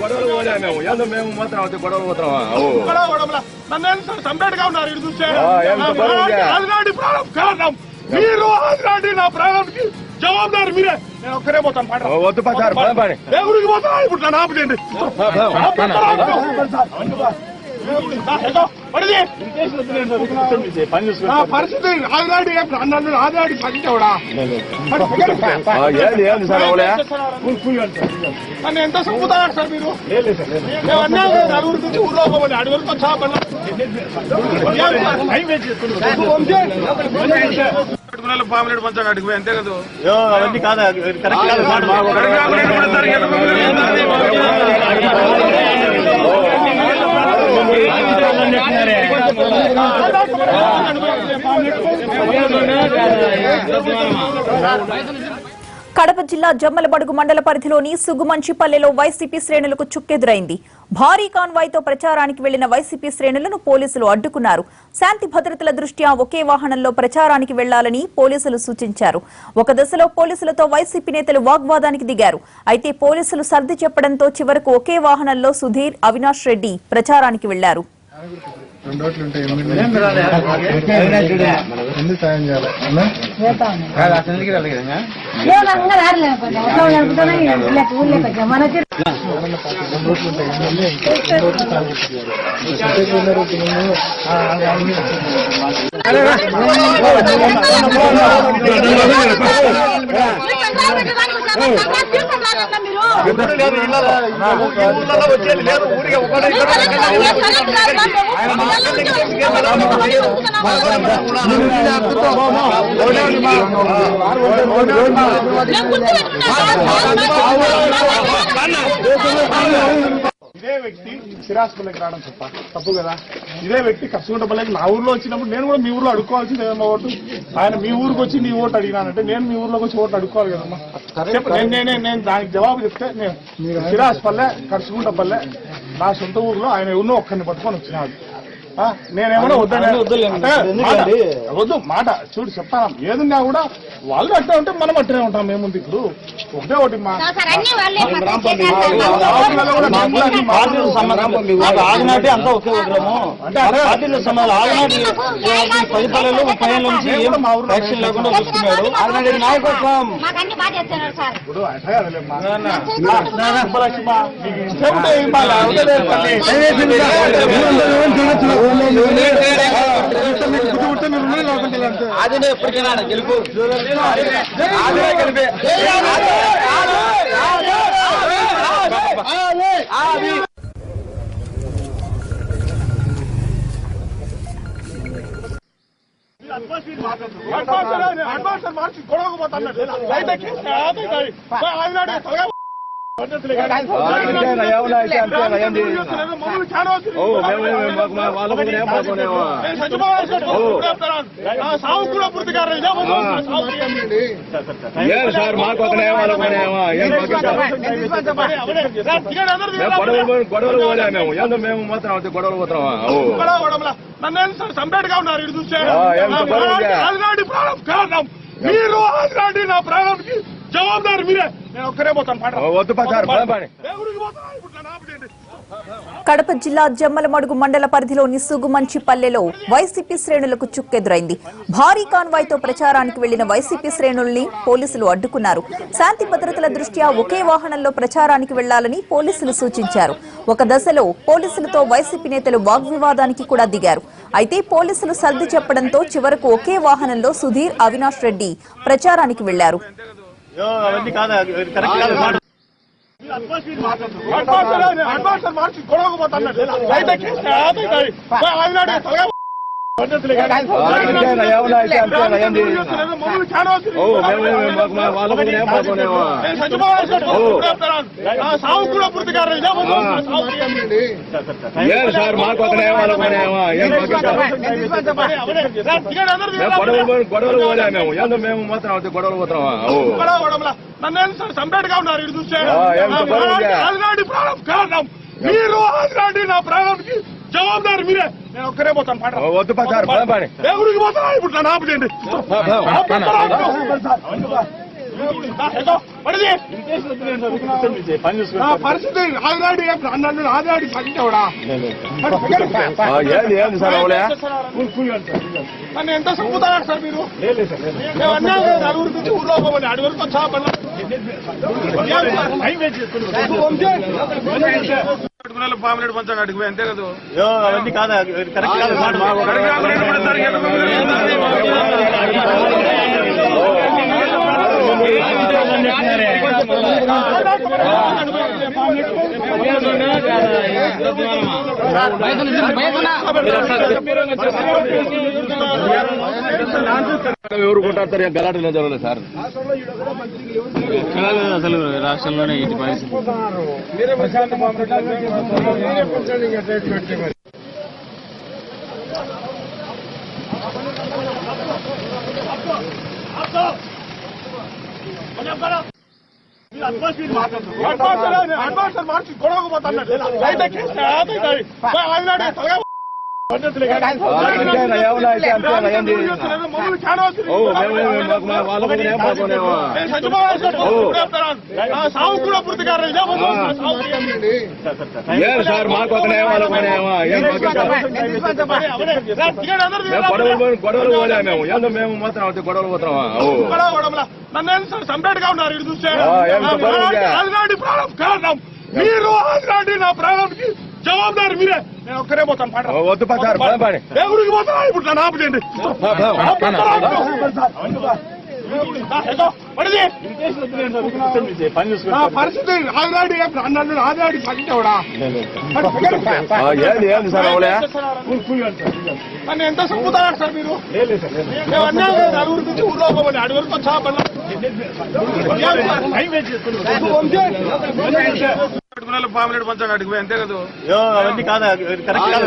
గొడవలు పోలే మేము ఏందో మేము మాత్రం అయితే గొడవలు పోతున్నామా నన్ను ఉన్నారు చూస్తే ప్రాణం కారణం మీరు నా ప్రాణానికి జవాబుదారు మీరే నేను ఒక్కరే పోతాను పాట వద్దు సార్ పోతాను ఇప్పుడు నన్ను ఆపుచేయండి పరిస్థితి ఆదినాటి నన్ను ఆదినాటి సార్ అవలే నన్ను ఎంత చంపుతారు సార్ మీరు అన్నా నలుగురు నుంచి ఊర్లో అడి వరకు వచ్చా పాములేడు పంచాక అడిగి అంతే కదా అవన్నీ కాదు కరెక్ట్ కాదు కడప జిల్లా జమ్మలబడుగు మండల పరిధిలోని సుగుమంచిపల్లెలో వైసీపీ శ్రేణులకు చుక్కెదురైంది. భారీ కాన్వాయ్తో ప్రచారానికి వెళ్ళిన వైసీపీ శ్రేణులను పోలీసులు అడ్డుకున్నారు. శాంతి భద్రతల దృష్ట్యా ఒకే వాహనంలో ప్రచారానికి వెళ్ళాలని పోలీసులు సూచించారు. ఒక దశలో పోలీసులతో వైసీపీ నేతలు వాగ్వాదానికి దిగారు. అయితే పోలీసులు సర్ది చెప్పడంతో చివరకు ఒకే వాహనంలో సుధీర్ అవినాష్ రెడ్డి ప్రచారానికి వెళ్ళారు. ఎందుకు సాయం చేయాలి. ఏమంగా రారలేదు కొంచెం అట్లా ఇదే వ్యక్తి సిరాస్పల్లికి రావడం తప్ప తప్పు కదా? ఇదే వ్యక్తి కష్టగుంటపల్లికి నా ఊర్లో వచ్చినప్పుడు నేను కూడా మీ ఊర్లో అడుక్కోవాల్సింది ఏదమ్మా ఓటు? ఆయన మీ ఊరికి వచ్చి నీ ఓటు అడిగినానంటే నేను మీ ఊర్లోకి వచ్చి ఓటు అడుక్కోవాలి కదమ్మా. నేనే నేను దానికి జవాబు చెప్తే నేను సిరాస్పల్లె కష్టగుంటపల్లె నా సొంత ఊర్లో ఆయన ఉన్న ఒక్కరిని పట్టుకొని వచ్చినాడు. నేనేమన్నా మాట, వద్దు మాట చూడు చెప్తాను ఏదున్నా కూడా వాళ్ళు అట్టే ఉంటే మనం అట్టే ఉంటాం మేముంది ఇప్పుడు ఒకటే ఒకటి ఆగనాటి అంతా ఒకే ఉగ్రము అంటే పార్టీలకు సంబంధం ఆగనాటి పది పల్లెలు ముప్పై ఏళ్ళ నుంచి ఏం యాక్షన్ లేకుండా చూసుకున్నాడు ఆగనాటి నాయకత్వం ఇప్పుడు అట్లా కాదులేమ్మా. ఇవ్వాలా? అదే ఎప్పటికైనా గెలుపు అడ్వాన్స్ అడ్వాన్స్ మార్చి గొడవకు పోతాను రైట్ సాగు కూడా పూర్తి సార్ మాకు గొడవలు గొడవలు పోలే మేము ఏందో మేము మాత్రం గొడవలు పోతున్నావా అవు నన్ను గా ఉన్నారు ఇటు చూస్తే ప్రాణం కారణం మీరు ఆదినాటి నా ప్రాణానికి జవాబుదారు మీరే. నేను ఒక్కరే పోతాను. కడప జిల్లా జమ్మలమడుగు మండల పరిధిలోని సుగుమంచిపల్లెలో వైసీపీ శ్రేణులకు చుక్కెదురైంది. భారీ కాన్వాయ్తో ప్రచారానికి వెళ్ళిన వైసీపీ శ్రేణుల్ని పోలీసులు అడ్డుకున్నారు. శాంతి భద్రతల దృష్ట్యా ఒకే వాహనంలో ప్రచారానికి వెళ్ళాలని పోలీసులు సూచించారు. ఒక దశలో పోలీసులతో వైసీపీ నేతలు వాగ్వివాదానికి కూడా దిగారు. అయితే పోలీసులు సర్ది చెప్పడంతో చివరకు ఒకే వాహనంలో సుధీర్ అవినాష్ రెడ్డి ప్రచారానికి వెళ్ళారు అవన్నీ కాదు? కరెక్ట్ కాదు. అడ్వాన్స్ మార్చి గొడవకు సాగు కూడా పూర్తి. ఏం సార్ మాకు సార్? మేము గొడవలు గొడవలు పోలే మేము ఏందో మేము మాత్రం అయితే గొడవలు పోతున్నామా అవు నన్ను గా ఉన్నారు చూస్తే ప్రాణం కారణం మీరు ఆదినాటి నా ప్రాణానికి జవాబుదారు మీరే నేను ఒక్కరే పోతాను పాట వద్దు పా సార్ పద పని. దేవుడికి పోతాను? ఇప్పుడు నన్ను ఆపుచేయండి ఏదో, పడిది. నా పరిస్థితి ఆల్రెడీ నన్ను ఆల్రెడీ పట్టించావుడా ఆ, ఏంది ఏంది సార్ అవలే? నన్ను ఎంత సంపుతారా సార్ మీరు? మేము అన్నా నలుగురు నుంచి ఊర్లో వరకు వచ్చా మళ్ళా పాములేడు పంచాడు అడిగి అంతే కదా? అవన్నీ కాదా? కరెక్ట్ కాదు? సార్ ఎవరు కొట్టాడతారు గలాటలు జరగలేదు సార్. అసలు రాష్ట్రంలోనే ఇటు పరిస్థితి అడ్వాన్స్ మార్చి గొడవకు పోతాను రైట్ ఎక్కేస్తే ఆదైతే ఆల్రెడీ తలగా సాగు కూడా పూర్తి. ఏం సార్ మాకు ఒకనే వాళ్ళ ఒకనేమో ఏం మాకు ఇంకా? అవనే, అవనే. రా, దిగండి అందరూ మేము దిగండి. గొడవలు గొడవలు పోలే మేము. ఏందో మేము మాత్రం అయితే గొడవలు గొడవలా. నన్ను సార్గా ఉన్నారు చూస్తే? ప్రాణం కారణం. మీరు ఆల్రెడీ నా ప్రాణానికి జవాబుదారు మీరే. నేను ఒక్కరే పోతాను పాట ఓ, వద్దు పా సార్ పద పని దేవుడికి పోతాను ఇప్పుడు నన్ను ఆపుచేయండి పా, పా. ఏదో, పడిది. నా పరిస్థితి నన్ను పట్టించావుడా? నన్ను ఎంత సంపుతారా సార్ మీరు? నలుగురు నుంచి వరకు వచ్చా మళ్ళా పాములేడు పంచాడు అడిగి అంతే కదా? అవన్నీ కాదా? కరెక్ట్ కాదు